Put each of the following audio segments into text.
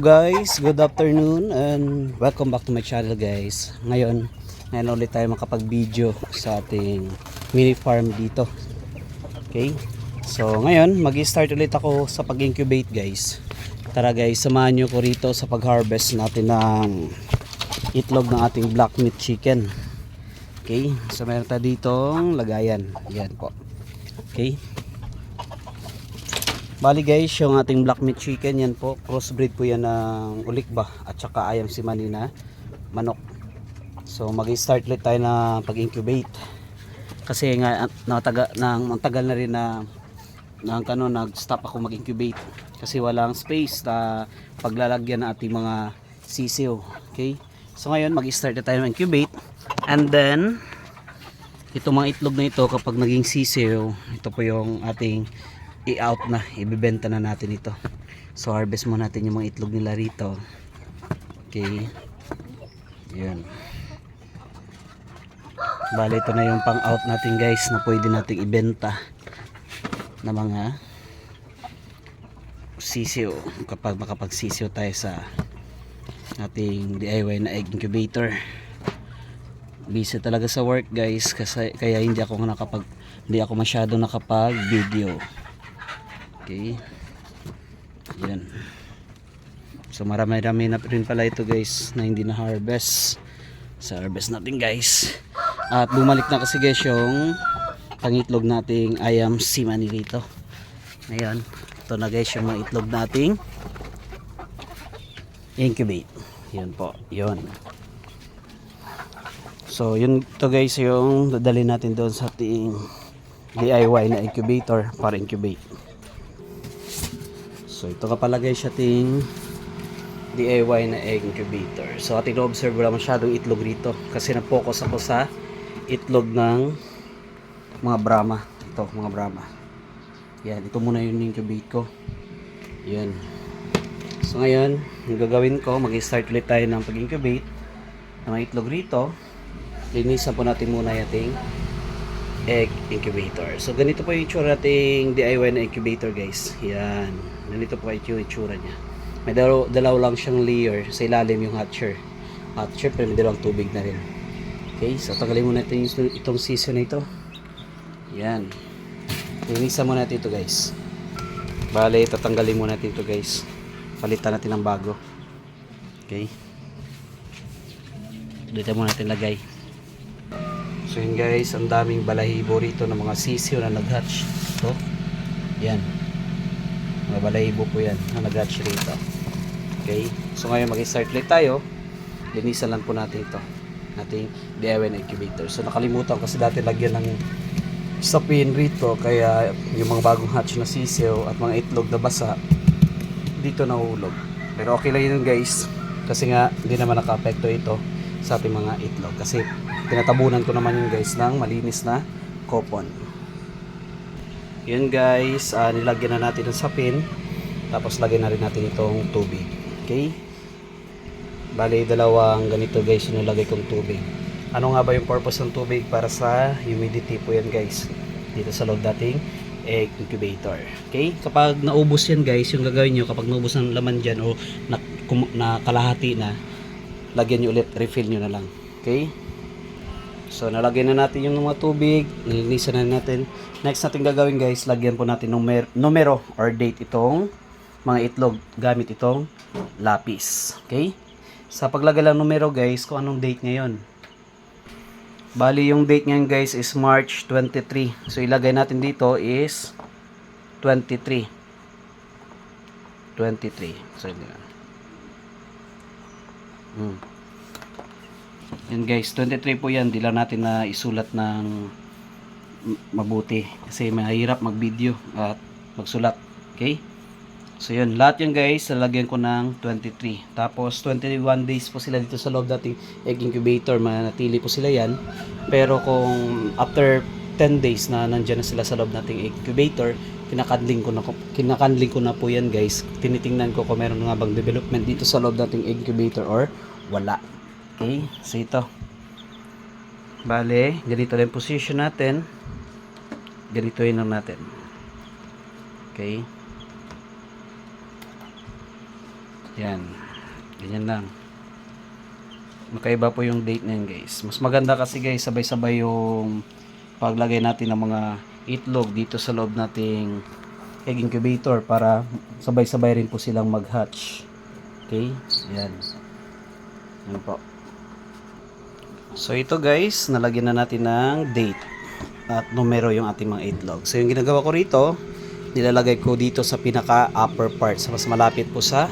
guys, good afternoon and welcome back to my channel guys. Ngayon, ngayon ulit tayo makapag-video sa ating mini farm dito. Okay? So ngayon, mag-start ulit ako sa pag-incubate guys. Tara guys, samahan nyo ko rito sa pag-harvest natin ng itlog ng ating black meat chicken. Okay? So meron tayo ditong lagayan. Yan po. Okay? Bali guys, yung ating black meat chicken yan po, crossbreed po yan ng ulikba at saka ayam si manina manok. So mag-start ulit tayo na pag-incubate. Kasi nga nataga nang ang tagal na rin na nang kano nag-stop ako mag-incubate kasi walang space na paglalagyan ng ating mga sisiw. Okay? So ngayon mag-start na tayo mag-incubate and then ito mga itlog na ito kapag naging sisiw, ito po yung ating i-out na, ibibenta na natin ito. So harvest mo natin yung mga itlog nila rito. Okay. Yan. Bale ito na yung pang-out natin guys na pwede nating ibenta na mga sisiyo kapag makapagsisiyo tayo sa ating DIY na egg incubator busy talaga sa work guys kasi kaya hindi ako nakapag hindi ako masyado nakapag video okay. Yan. So marami rami na rin pala ito guys na hindi na harvest sa harvest natin guys. At bumalik na kasi guys yung pangitlog nating ayam simani dito ngayon ito na guys yung mga itlog nating incubate. Yun po. Yun. So, yun to guys yung dadali natin doon sa ating DIY na incubator para incubate. So, ito ka pala guys ating DIY na egg incubator. So, ating na-observe wala masyadong itlog rito kasi na-focus ako sa itlog ng mga Brahma. Ito, mga Brahma. Yan, ito muna yung incubate ko. Yan. So, ngayon, yung gagawin ko, mag-start ulit tayo ng pag-incubate ng mga itlog rito linisan po natin muna yung egg incubator. So, ganito po yung itsura nating DIY na incubator guys. Yan. Ganito po yung itsura niya. May dalaw, dalaw lang siyang layer sa ilalim yung hatcher. At syempre may dalawang tubig na rin. Okay, so tanggalin muna natin yung, itong season na ito. Yan. Linisan muna natin ito guys. Bale, tatanggalin muna natin ito guys. Palitan natin ng bago. Okay. Dito muna natin lagay. So yun guys, ang daming balahibo rito ng mga sisiyo na nag-hatch. Ito. Yan. Mga balahibo po yan na nag-hatch rito. Okay. So ngayon mag-start ulit tayo. Linisan lang po natin ito. Ating DIY na incubator. So nakalimutan kasi dati lagyan ng sapin rito. Kaya yung mga bagong hatch na sisiyo at mga itlog na basa dito nahulog. Pero okay lang yun guys. Kasi nga hindi naman naka-apekto ito sa ating mga itlog. Kasi tinatabunan ko naman yung guys ng malinis na kopon. Yun guys, ah, nilagyan na natin ng sapin. Tapos lagyan na rin natin itong tubig. Okay? Bali, dalawang ganito guys yung nilagay kong tubig. Ano nga ba yung purpose ng tubig? Para sa humidity po yan guys. Dito sa loob dating egg incubator. Okay? Kapag naubos yan guys, yung gagawin nyo kapag naubos ng laman dyan o na, na na, lagyan nyo ulit, refill nyo na lang. Okay? So, nalagyan na natin yung mga tubig, nilinisan na natin. Next natin gagawin guys, lagyan po natin numer numero or date itong mga itlog gamit itong lapis. Okay? Sa paglagay ng numero guys, kung anong date ngayon. Bali, yung date ngayon guys is March 23. So, ilagay natin dito is 23. 23. So, yun. Hmm. Yan guys, 23 po yan. Di lang natin na isulat ng mabuti. Kasi mahirap mag-video at magsulat. Okay? So yun, lahat yan guys, lalagyan ko ng 23. Tapos 21 days po sila dito sa loob dating egg incubator. Manatili po sila yan. Pero kung after 10 days na nandyan na sila sa loob nating incubator, kinakandling ko na kinakandling ko na po yan guys. Tinitingnan ko kung meron nga bang development dito sa loob nating incubator or wala. Okay, so ito. Bale, ganito rin position natin. Ganito yun lang natin. Okay. Yan. Ganyan lang. Makaiba po yung date na yun guys. Mas maganda kasi guys, sabay-sabay yung paglagay natin ng mga itlog dito sa loob nating egg incubator para sabay-sabay rin po silang mag-hatch. Okay? Yan. Yan po. So ito guys, nalagyan na natin ng date at numero yung ating mga itlog. So yung ginagawa ko rito, nilalagay ko dito sa pinaka upper part, sa mas malapit po sa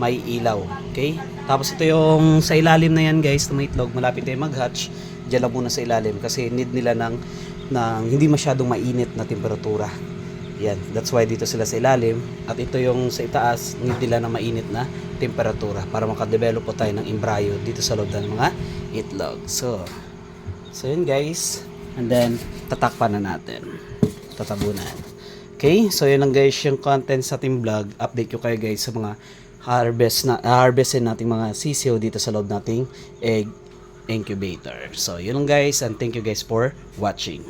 may ilaw. Okay? Tapos ito yung sa ilalim na yan guys, na may itlog, malapit tayo mag-hatch, dyan lang muna sa ilalim kasi need nila ng, ng hindi masyadong mainit na temperatura. Yan, that's why dito sila sa ilalim at ito yung sa itaas, need nila ng mainit na temperatura para makadevelop po tayo ng embryo dito sa loob ng mga itlog. So, so yun guys. And then, tatakpan na natin. Tatabunan. Okay, so yun lang guys yung content sa ating vlog. Update ko kayo guys sa mga harvest na harvestin nating mga sisiyo dito sa loob nating egg incubator. So yun lang guys and thank you guys for watching.